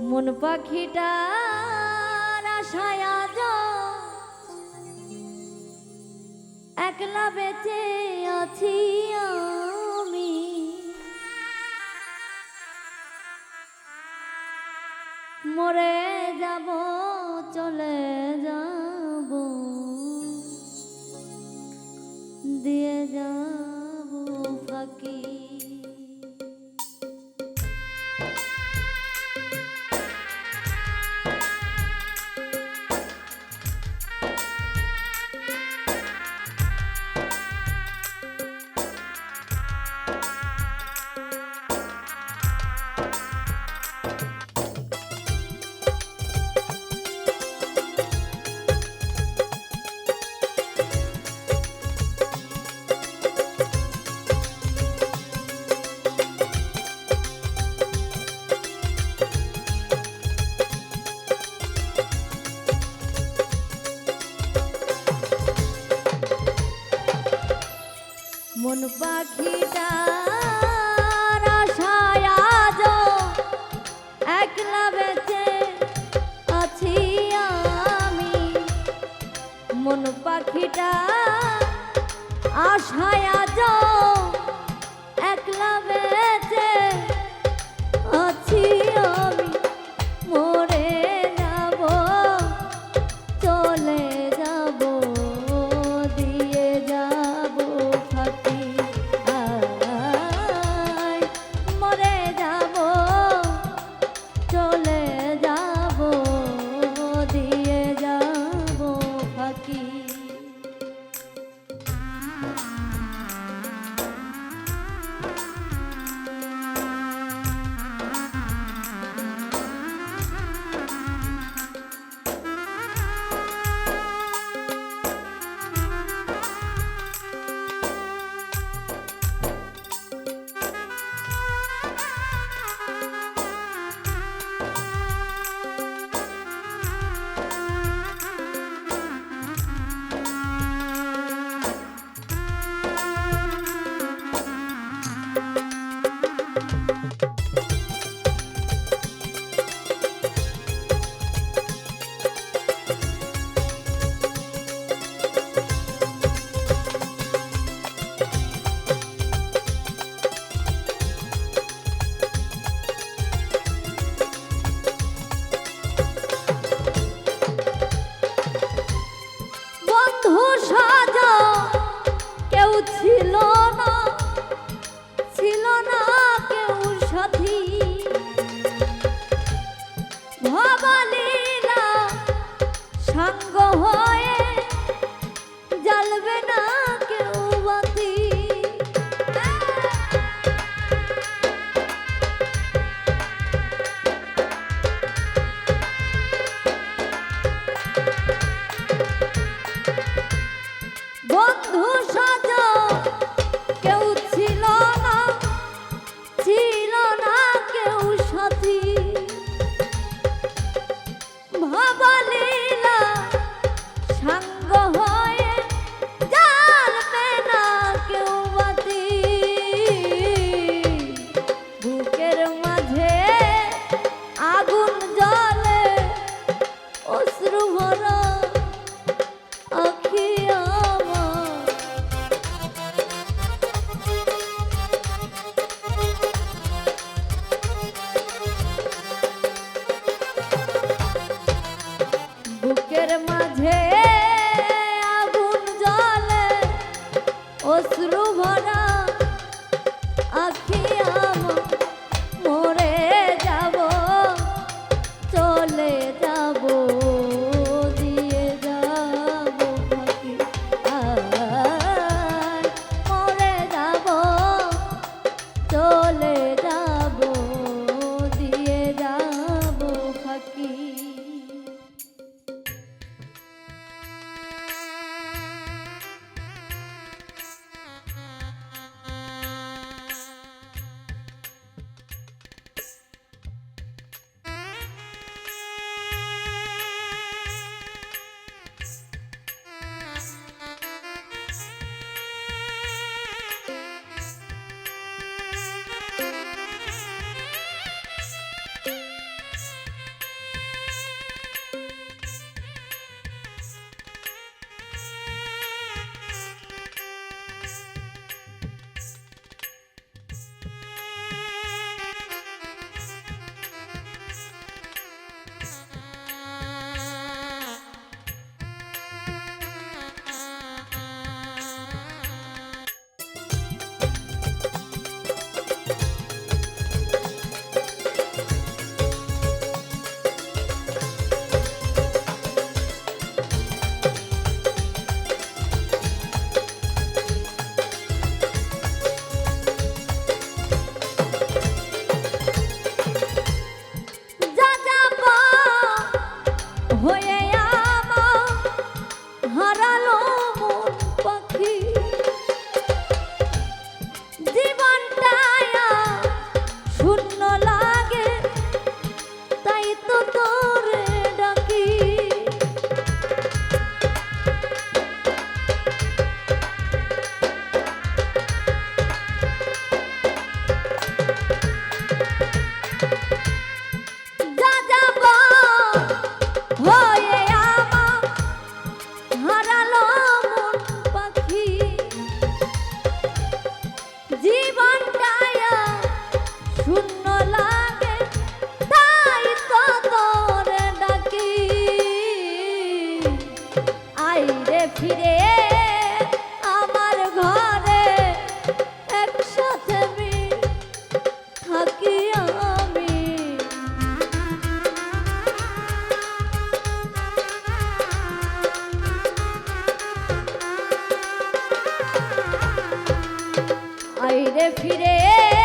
মন পাখিটা আশায় একলা বেঁচে আছি আমি। মরে যাব মন পাখিটা মন পাখিটা আশায় আজ একলা বেঁচে আছি আমি। মরে যাব, চলে যাব, দিয়ে যাব ফাঁকি মরে যাব, চলে যাব, দিয়ে Oh yeah. আইরে ফিরে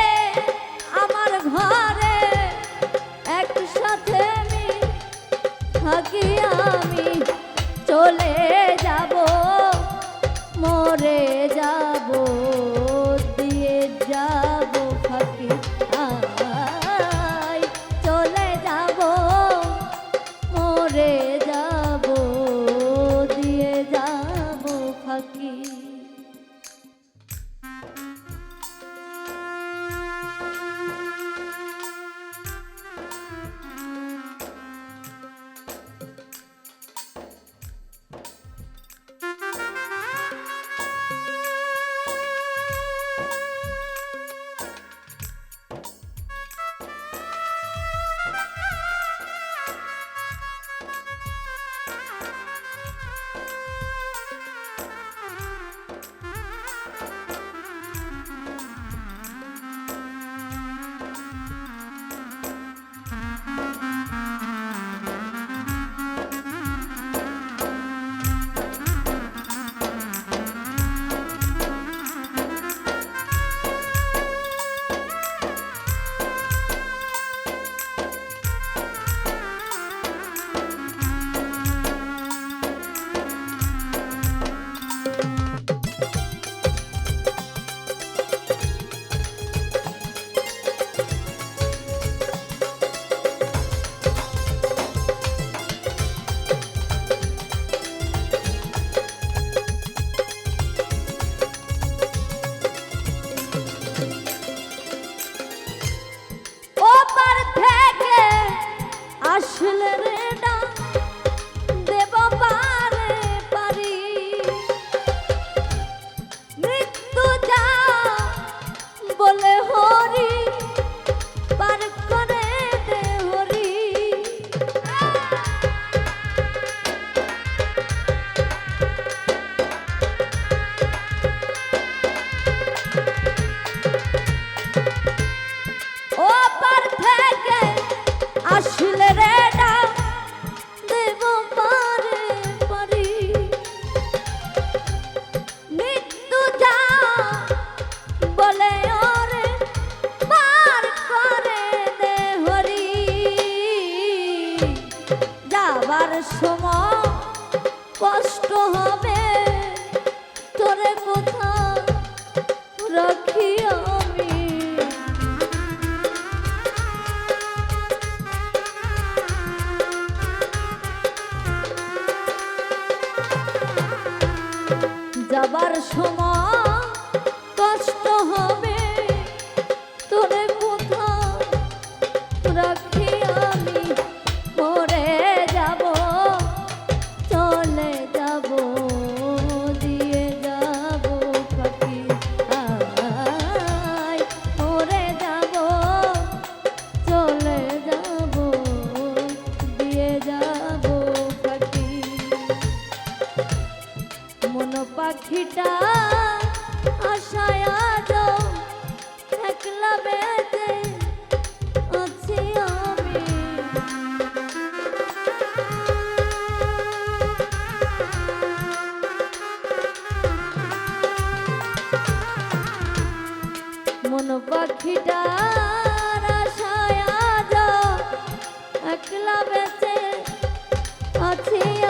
আছি।